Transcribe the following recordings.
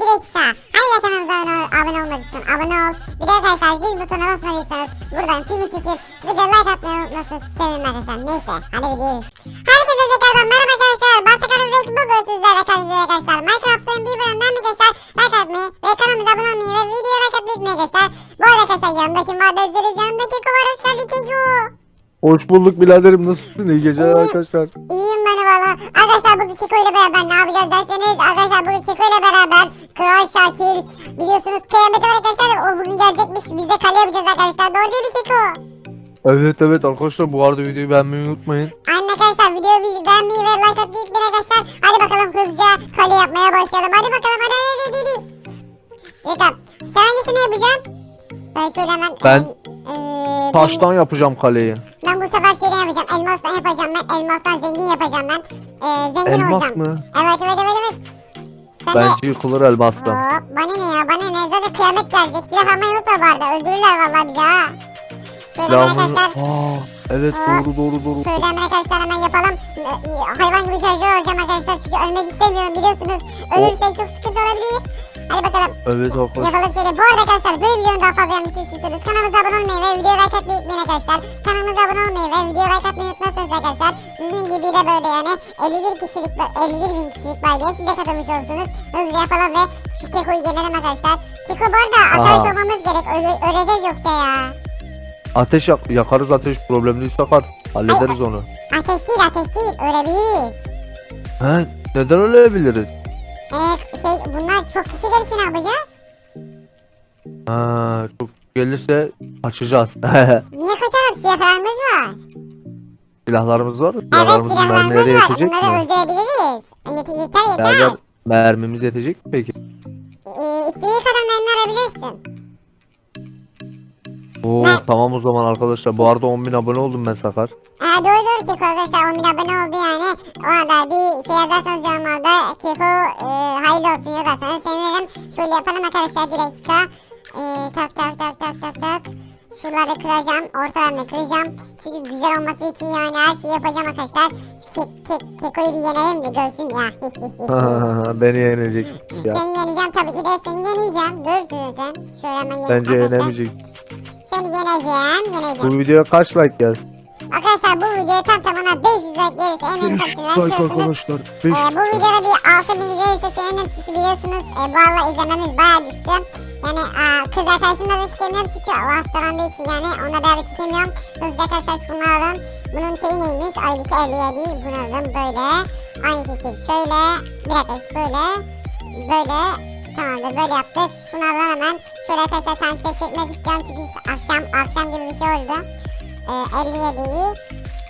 bir dakika. Hangi kanalımıza abone, ol, abone olmadıysan abone ol. Bir de arkadaşlar zil butonuna basmadıysanız buradan tümü seçip bir de like atmayı unutmasın. Sevinirim arkadaşlar. Neyse hadi videoyu. Herkese tekrardan merhaba arkadaşlar. Ben Sakarım ve bugün sizlerle karşınızda arkadaşlar. Minecraft'ın bir bölümünden arkadaşlar like atmayı ve kanalımıza abone olmayı ve videoya like atmayı unutmayın arkadaşlar. Bu arada arkadaşlar yanımdaki var Özleriz. Yanımdaki Kuvar hoş geldin Keko. Hoş bulduk biraderim nasılsın? İyi geceler İyiyim. arkadaşlar. İyiyim ben valla. Arkadaşlar bugün Keko ile beraber ne yapacağız derseniz arkadaşlar bugün Keko ile beraber Kral Şakir biliyorsunuz kıyameti var arkadaşlar o bugün gelecekmiş biz de kale yapacağız arkadaşlar doğru değil mi Keko? Evet evet arkadaşlar bu arada videoyu beğenmeyi unutmayın. Aynen arkadaşlar videoyu beğenmeyi ve like atmayı unutmayın arkadaşlar. Hadi bakalım hızlıca kale yapmaya başlayalım. Hadi bakalım hadi hadi hadi hadi. Yıkam. Sen hangisini yapacaksın? Ben şöyle hemen... Ben eee, Taştan yapacağım kaleyi. Ben. Elmastan yapacağım ben. Elmastan zengin yapacağım ben. Eee zengin Elmas olacağım. mı? Evet evet evet evet. Sen de... Bence yıkılır elmasla. Hop bana ne ya bana ne zaten kıyamet gelecek. Silah almayı unutma arada. Öldürürler vallahi bizi ha. Şöyle hemen arkadaşlar. Aa, evet Hop. doğru doğru doğru. Şöyle hemen arkadaşlar hemen yapalım. Ee, Hayvan gibi şarjör alacağım arkadaşlar. Çünkü ölmek istemiyorum biliyorsunuz. Ölürsek çok sıkıntı olabilir. Hadi bakalım. Evet arkadaşlar. Yapalım şöyle. Bu arada arkadaşlar böyle videonun daha fazla gelmesini istiyorsanız kanalımıza abone olmayı ve videoya like atmayı unutmayın arkadaşlar. Kanalımıza abone olmayı ve videoya like atmayı unutmazsanız arkadaşlar sizin gibi de böyle yani 51 kişilik 51 bin kişilik baydaya siz de katılmış olursunuz. Hızlıca yapalım ve şu Keko'yu yenelim arkadaşlar. Keko bu arada arkadaş Aha. olmamız gerek. Öle- öleceğiz yoksa ya. Ateş yak yakarız ateş problemli sakar. Hallederiz onu. Ateş değil ateş değil. Ölebiliriz. He neden ölebiliriz? Ee, şey bunlar çok kişi gelirse ne yapacağız? Ha çok gelirse açacağız. Niye kaçalım? Silahlarımız var. Silahlarımız var. Evet Silahlarımız silahlarımız mermilere var. yetecek Bunları mi? öldürebiliriz. Yeter yeter. mermimiz yetecek mi peki? Ee, istediğin kadar mermi arayabilirsin. Oo tamam o zaman arkadaşlar. Bu arada 10.000 abone oldum ben Sakar. Ee, doğru doğru Keko arkadaşlar 10 bin abone oldu yani. Ona da bir şey yazarsanız yorumlarda Keko e, hayırlı olsun yazarsanız sevinirim. Şöyle yapalım arkadaşlar bir dakika. Ee, tak tak tak tak tak tak. Şuraları kıracağım. Ortalarını kıracağım. Çünkü güzel olması için yani her şeyi yapacağım arkadaşlar. Ke ke Keko'yu bir yenelim de görsün ya. Beni yenecek. Ya. Seni yeneceğim tabii ki de seni yeneceğim. Görürsün sen. Şöyle hemen yen- Bence arkadaşlar. yenemeyecek. Seni yeneceğim, yeneceğim. Bu videoya kaç like gelsin? Arkadaşlar bu videoya tam tamına 500 like gelirse eminim 500 kapısını like açıyorsunuz. arkadaşlar. Ee, 500 bu videoda bir 6000 gelirse sevinirim çünkü biliyorsunuz e, bu arada izlememiz bayağı düştü. Yani aa, kız arkadaşımla da çekemiyorum çünkü o hastalandığı için yani onunla beraber çekemiyorum. Hızlıca arkadaşlar şunu alın. Bunun şeyi neymiş? Ailesi 57. Bunu alın böyle. Aynı şekilde şöyle. Bir dakika şöyle. Böyle. Tamamdır böyle yaptık. Şunu alın hemen. Şöyle arkadaşlar sanki çekmek istiyorum çünkü akşam akşam gibi bir şey oldu. Ee, 57'yi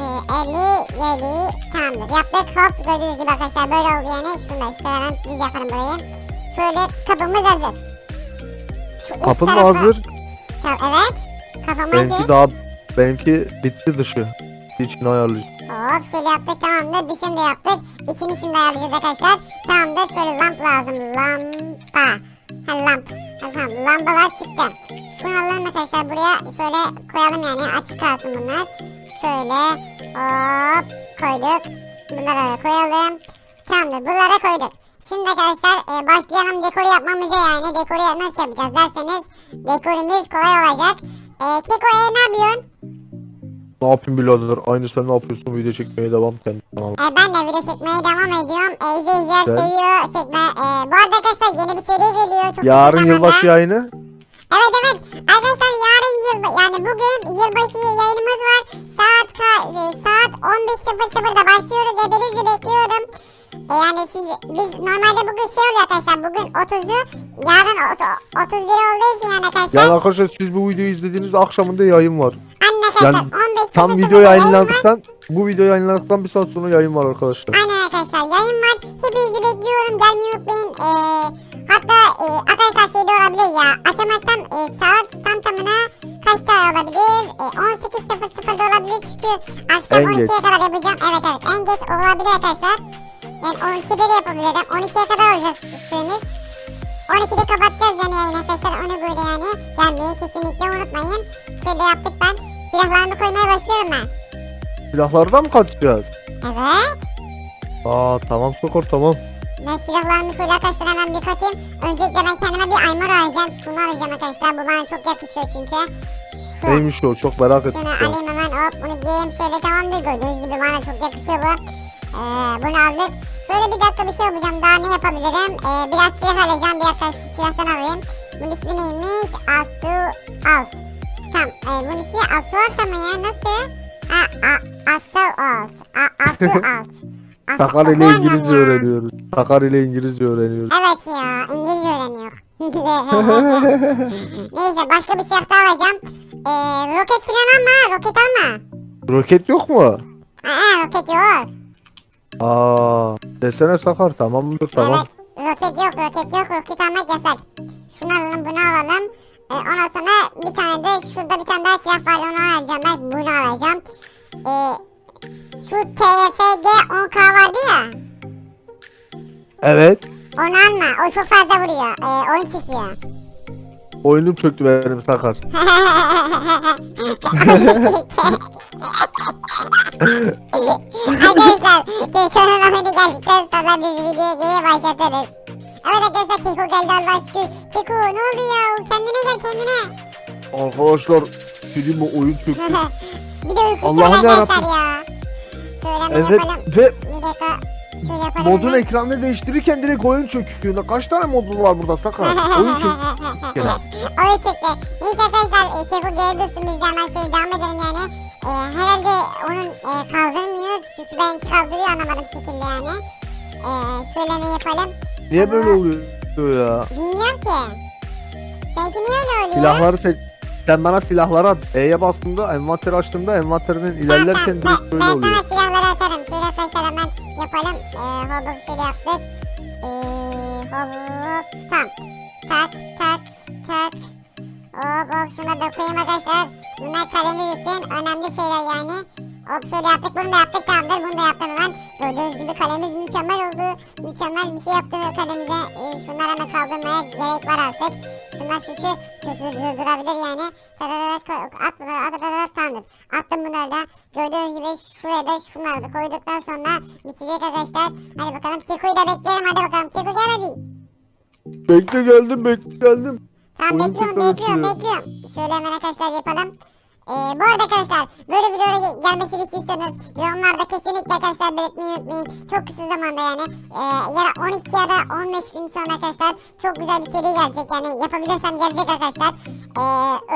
ee, 57 tamamdır. Yaptık. Hop gördüğünüz gibi arkadaşlar böyle oldu yani. Şunu da şöyle biz yaparım burayı. Şöyle kapımız hazır. Şu Kapın mı hazır? Tamam, evet kapım Benimki hazır. daha benimki bitti dışı. İçini ayarlayacağım. hop şöyle yaptık tamamdır. Dışını da yaptık. İçini şimdi ayarlayacağız arkadaşlar. Tamamdır şöyle lamp lazım. Lampa. Ha lamp tamam lambalar çıktı. Şunu alalım arkadaşlar buraya şöyle koyalım yani açık kalsın bunlar. Şöyle hop koyduk. Bunları da koyalım. Tamamdır bunlara koyduk. Şimdi arkadaşlar e, başlayalım dekoru yapmamıza yani. Dekoru nasıl yapacağız derseniz dekorumuz kolay olacak. E, Keko e, ne yapıyorsun? Ne yapayım birader? Aynı sen ne yapıyorsun? Video çekmeye devam kendi kanalıma. E, ben de video çekmeye devam ediyorum. E, izleyiciler seviyor çekme. E, bu arada arkadaşlar yeni bir seri geliyor. Çok Yarın zamanda. yılbaşı yayını. Evet evet. Arkadaşlar yarın yıl yani bugün yılbaşı yayınımız var. Saat ka, e, saat 15.00'da başlıyoruz. Hepinizi bekliyorum. E, yani siz biz normalde bugün şey oluyor arkadaşlar. Bugün 30'u yarın ot- 31 olduğu için yani arkadaşlar. Yani arkadaşlar siz bu videoyu izlediğiniz akşamında yayın var. Arkadaşlar yani 15.00'da Tam video yayınlandıktan bu video yayınlandıktan bir saat sonra yayın var arkadaşlar. Aynen arkadaşlar yayın var. Hepinizi bekliyorum. Gelmeyi unutmayın. Ee, hatta e, arkadaşlar şey de olabilir ya. Açamazsam e, saat tam tamına kaç tane olabilir? E, 18.00'da olabilir çünkü akşam En 12'ye geç. kadar yapacağım. Evet evet en geç olabilir arkadaşlar. Yani 12'de de yapabilirim. 12'ye kadar olacak süremiz. 12'de kapatacağız yani yayın arkadaşlar. Ona göre yani gelmeyi kesinlikle unutmayın. Şöyle yaptık ben. Silahlarımı koymaya başlıyorum ben. Silahlardan mı kaçacağız? Evet. Aa tamam Sokor tamam. Ben silahlarımı şöyle arkadaşlar hemen bir katayım. Öncelikle ben kendime bir armor alacağım. Şunu alacağım arkadaşlar. Bu bana çok yakışıyor çünkü. Şu. Neymiş o çok merak ettim. Şunu alayım hemen hop bunu giyeyim şöyle tamamdır gördüğünüz gibi bana çok yakışıyor bu. Ee, bunu aldık. Şöyle bir dakika bir şey yapacağım daha ne yapabilirim? Ee, biraz silah alacağım bir dakika silahtan alayım. Bunun ismi neymiş? Asu Alt. Tamam e, bunun ismi Asu Alt ama ya nasıl? A, a, Asu Alt. A, Asu Alt. Asu- Sakar ile İngilizce öğreniyoruz. Sakar ile İngilizce öğreniyoruz. Evet ya İngilizce öğreniyor. Neyse başka bir silah daha alacağım. Ee, roket falan alma roket alma. Roket yok mu? Aa roket yok. Aa, desene Sakar tamamdır tamam. Evet roket yok roket yok roket almak yasak. Şunu alalım bunu alalım. Ee, ondan sonra bir tane de şurada bir tane daha silah var onu alacağım ben bunu alacağım. Ee, şu TFG 10K vardı ya. Evet. Onu alma o çok fazla vuruyor. Ee, oyun çıkıyor. Oyunum çöktü benim Sakar. arkadaşlar Keko'nun oyunu geldikten sonra biz videoya geri başlatırız. Evet arkadaşlar Keko geldi Allah şükür. Keko ne oldu ya? Kendine gel kendine. Arkadaşlar film oyun çöktü. bir de uykusu Allah'ım var arkadaşlar yarabbim. ya. Şöyle hemen Evet yapalım. ve Bir dakika. Şöyle yapalım. modun hemen. ekranını değiştirirken direkt oyun çöküyor. Kaç tane modun var burada Sakar? Oyun çöktü. Oyun çekti. Neyse arkadaşlar e, Keko geri dursun biz de hemen şöyle devam edelim yani. E, herhalde onun e, kaldırmıyoruz. Çünkü benimki kaldırıyor anlamadım şekilde yani. E, şöyle ne yapalım? Niye böyle oluyor ya? Bilmiyorum ki. Seninki niye öyle oluyor? Silahları sen, sen bana silahları at. E'ye bastığımda envanter açtığımda envanterinden ilerlerken Tamam, direkt ben, böyle ben oluyor. sana silahları atarım. Şöyle arkadaşlar hemen yapalım. Ee, hop şöyle yaptık. Ee, hop tamam. Tak tak tak. Hop hop şuna da koyayım arkadaşlar. Bunlar kalemiz için önemli şeyler yani. Hop şöyle yaptık bunu da yaptık tamamdır bunu da yaptım hemen. Gördüğünüz gibi kalemiz mükemmel oldu. Mükemmel bir şey yaptım kalemize. Ee, şunları hemen kaldırmaya gerek var artık. Şunlar çünkü durdurabilir yani. Tararak at bunları at at at at tamamdır. Attım bunları da. Gördüğünüz gibi şuraya da şunları da koyduktan sonra bitecek arkadaşlar. Hadi bakalım Kiko'yu da bekleyelim hadi bakalım. Kiko gel hadi. Bekle geldim bekle geldim. Tamam bekliyorum bekliyorum bekliyorum. Şöyle hemen arkadaşlar yapalım. Ee, bu arada arkadaşlar böyle videolara ge- gelmesini istiyorsanız yorumlarda kesinlikle arkadaşlar belirtmeyi unutmayın. Çok kısa zamanda yani e, ya da 12 ya da 15 gün sonra arkadaşlar çok güzel bir seri gelecek yani yapabilirsem gelecek arkadaşlar. Ee,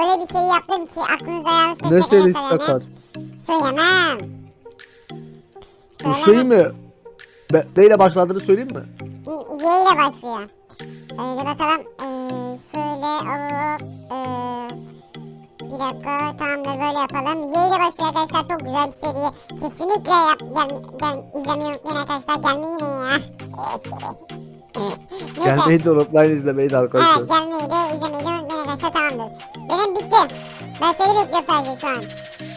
öyle bir seri yaptım ki aklınıza yalnız Ne serisi. Sakar? Söylemem. Bu şey mi? Be, neyle başladığını söyleyeyim mi? Y ile başlıyor. Hadi bakalım. Ee, şöyle bir dakika tamamdır böyle yapalım. Y ile başlıyor arkadaşlar çok güzel bir seri. Kesinlikle yap, gel, gel, izlemeyi unutmayın arkadaşlar. Gelmeyi yine ya. Neyse. Gelmeyi de unutmayın izlemeyi de arkadaşlar. Evet gelmeyi de izlemeyi de unutmayın arkadaşlar tamamdır. Benim bitti. Ben seni bekliyorum sadece şu an.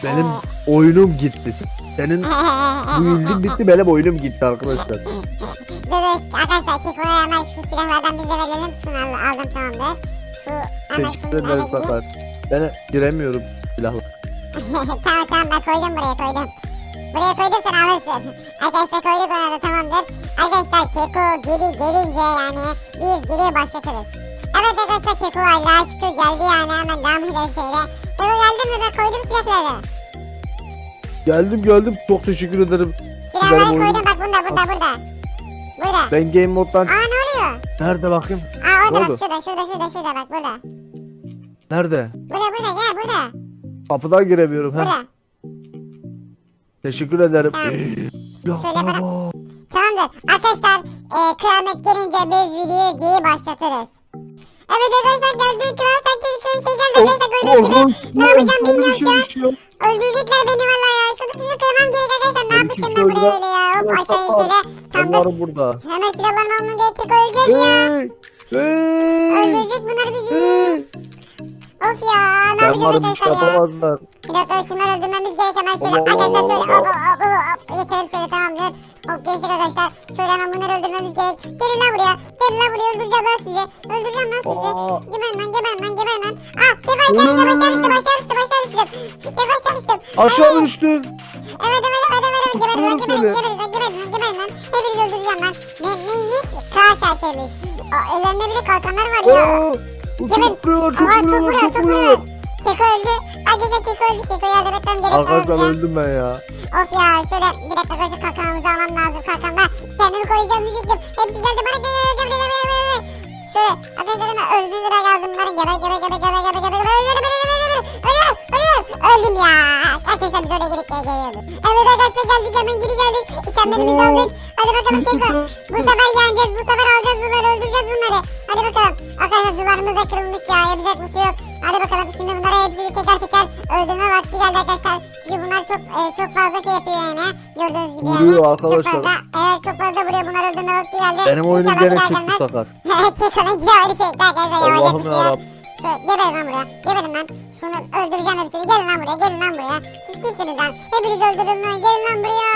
Benim oyunum gitti. Senin bu yıldın bitti benim oyunum gitti arkadaşlar. Dur arkadaşlar Keko'ya hemen şu silahlardan bize verelim. Şunu al, aldım tamamdır. Şu hemen şunu gideyim. Ben giremiyorum silahla. tamam tamam ben koydum buraya koydum. Buraya koydum sen alırsın. Arkadaşlar koyduk ona da tamamdır. Arkadaşlar Keko geri gelince yani biz geri başlatırız. Evet arkadaşlar Keko Allah'a şükür geldi yani hemen devam edelim şöyle. Keko geldin mi ben koydum silahları. Geldim geldim çok teşekkür ederim. Silahları Benim oyunum- koydum bak burada burada burada. Burada. Ben game moddan Aa ne oluyor? nerede bakayım? Aa Ne orada bak oldu? şurada şurada şurada şurada bak burada. Nerede? Burada burada gel burada. Kapıdan giremiyorum. Heh. Burada. Teşekkür ederim. Tamam. Silahlara bana- bak. Tamamdır. Arkadaşlar e, kıyamet gelince biz videoyu geri başlatırız. Evet arkadaşlar geldi kral sanki bir şey geldi arkadaşlar gördüğünüz gibi. Ne yapacağım bilmiyorum şu an. Öldürecekler beni valla ya. Şunu tuzu kırmam gerek arkadaşlar. Ne Beni yapmışım kimse ben buraya öyle ya. Hop Biraz aşağı in kapat. şöyle. Ben Tamamdır. varım burada. Hemen silahlarını almam gerekecek öleceğiz ya. Hey! Hey! Öldürecek bunlar bizi. Hey! Of ya ne Ben yapacağız varım hiç arkadaşlar ya. yapamazlar. Bir dakika şunları öldürmemiz gerek hemen şöyle. Allah Arkadaşlar Allah şöyle Allah. hop hop hop hop. Geçelim şöyle tamamdır. Hop geçtik arkadaşlar. Şöyle hemen bunları öldürmemiz gerek. Gelin lan buraya. Gelin lan buraya öldüreceğim lan sizi. Öldüreceğim lan sizi. Aa. Geberin lan geberin lan geberin lan. Ah Keko aşağı düştüm aşağı düştüm aşağı düştüm aşağı düştüm. Keko aşağı düştüm. Aşağı düştün. Evet evet evet evet evet geberin lan Doğru geberin söyle. geberin lan geberin lan geberin lan. Hepinizi öldüreceğim lan. Ne, neymiş? Kral. Aa, ellerinde bir de kalkanlar var ya. Aa, bu Geber. çok vuruyor, çok Aa, vuruyor, çok vuruyor. Keko öldü. Arkadaşlar Keko öldü. Keko'ya yardım etmem gerek. Arkadaşlar öldüm ben ya. Of ya şöyle bir dakika arkadaşlar kalkanımızı almam lazım kalkanla. Kendimi koruyacağım diyecektim. Hepsi geldi bana gel gel gel gel gel gel. Şöyle arkadaşlar hemen öldüğü lira yazdım bunları. Geber geber geber geber geber geber geber. Ölüyorum ölüyorum ölüyorum ölüyorum ölüyorum. Öldüm ya. Arkadaşlar biz oraya gelip geri geliyorduk. Evet arkadaşlar geldik hemen geri geldik. İtemlerimizi aldık. Hadi bakalım Keko. Bu sefer yeneceğiz. Bu sefer alacağız Arkadaşlar sularımız da kırılmış ya. Yapacak bir şey yok. Hadi bakalım şimdi bunları hepsini teker teker öldürme vakti geldi arkadaşlar. Çünkü bunlar çok e, çok fazla şey yapıyor yani. Gördüğünüz gibi yani. Vuruyor Çok arkadaşlar. fazla, evet çok fazla vuruyor. Bunları öldürme vakti geldi. Benim oyunum gene çıktı sakar. Keko'nun güzel öyle şey arkadaşlar. Yapacak bir şey yok. Şöyle, Geberin lan buraya. Geberin lan. Şunu öldüreceğim hepsini. Gelin lan buraya. Gelin lan buraya. Siz kimsiniz lan? Hepiniz öldürün lan. Gelin lan buraya.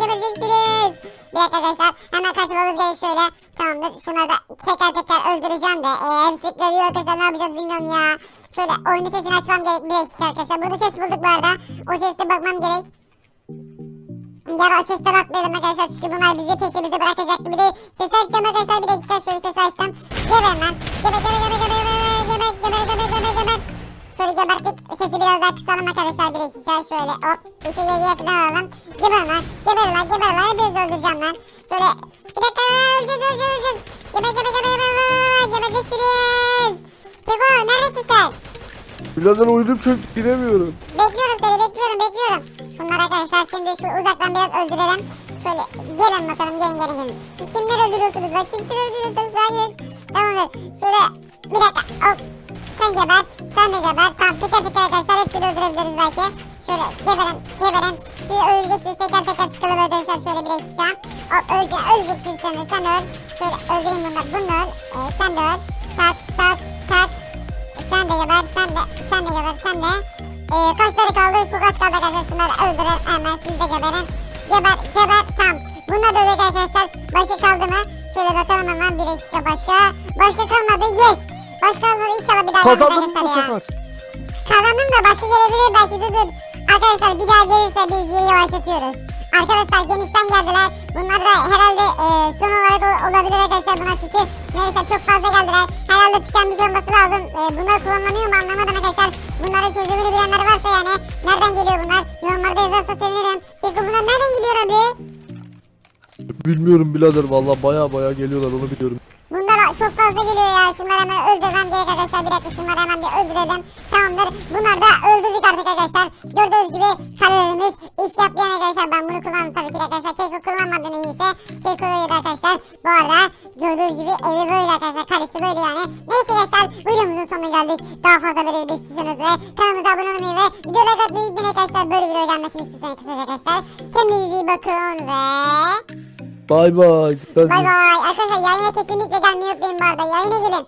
Gebereceksiniz. Bir dakika arkadaşlar. Hemen kaçmamız gerek şöyle. Tamamdır. Şunları da teker teker öldüreceğim de. Ee, hepsi geliyor arkadaşlar. Ne yapacağız bilmiyorum ya. Şöyle oyunu sesini açmam gerek. Bir dakika arkadaşlar. Burada ses bulduk bu arada. O sesle bakmam gerek. Ya da sesle bakmayalım arkadaşlar çünkü bunlar bizi peşimizi bırakacak gibi değil. Ses açacağım arkadaşlar bir dakika şöyle ses açtım. Geber lan. Geber geber geber geber geber geber geber geber geber geber. Şöyle geberttik. Sesi biraz daha kısalım arkadaşlar bir dakika şöyle hop. Üçe geriye falan alalım. Geber lan. Geber lan geber lan. Hepinizi öldüreceğim lan. Şöyle bir dakika öleceğiz öleceğiz öleceğiz. Geber geber geber geber geber gebereceksiniz. Keko neredesin sen? Birader oyunum çok giremiyorum. Bekliyorum seni bekliyorum bekliyorum. Şunları arkadaşlar şimdi şu uzaktan biraz öldürelim. Şöyle gelin bakalım gelin gelin gelin. Siz kimleri öldürüyorsunuz bak kimleri öldürüyorsunuz herkes. Tamamdır. Şöyle bir dakika. Hop. Sen geber. Sen de geber. Tamam teker teker arkadaşlar hepsini öldürebiliriz belki. Şöyle geberin geberin. Siz öleceksiniz teker teker çıkalım arkadaşlar şöyle bir dakika. Hop ölece, öleceksin sen de sen öl. Şöyle öldüreyim bunları. Bunu öl. Ee, sen de öl. Tak tak tak. Sen de geber, sen de, sen de geber, sen de. Ee, kaç tane kaldı? Şu kaç kaldı arkadaşlar? Şunları öldürün hemen siz de geberin. Geber, geber, tamam. Bunlar da öldük arkadaşlar. Başka kaldı mı? Şöyle bakalım hemen bir dakika başka. Başka kalmadı, yes. Başka kalmadı inşallah bir daha mı arkadaşlar ya. sakar? Kazandım da başka gelebilir belki dur dur. Arkadaşlar bir daha gelirse biz yavaşlatıyoruz. Arkadaşlar genişten geldiler. Bunlar da herhalde e, son olarak ol- olabilir arkadaşlar buna çünkü neyse çok fazla geldiler. Herhalde tükenmiş olması lazım. E, bunlar kullanılıyor mu anlamadım arkadaşlar. Bunların çözümünü bilenler varsa yani nereden geliyor bunlar? Yorumlarda yazarsa sevinirim. Çünkü bunlar nereden geliyor abi? Bilmiyorum birader valla baya baya geliyorlar onu biliyorum. Bunlar çok fazla geliyor ya. Şunları hemen öldürmem gerek arkadaşlar. Bir dakika şunları hemen bir öldürelim. Tamamdır. Bunlar da öldürdük artık arkadaşlar. Gördüğünüz gibi kalelerimiz iş yaptı arkadaşlar. Ben bunu kullandım tabii ki arkadaşlar. Keko kullanmadı neyse. Keko öyle arkadaşlar. Bu arada gördüğünüz gibi evi böyle arkadaşlar. Kalesi böyle yani. Neyse arkadaşlar videomuzun sonuna geldik. Daha fazla böyle video istiyorsanız ve kanalımıza abone olmayı ve videoya katmayı unutmayın arkadaşlar. Böyle video gelmesini istiyorsanız arkadaşlar. Kendinize iyi bakın ve... Bay bay. Bay bay. Arkadaşlar yayına kesinlikle gelmeyi unutmayın bu arada. Yayına gelin.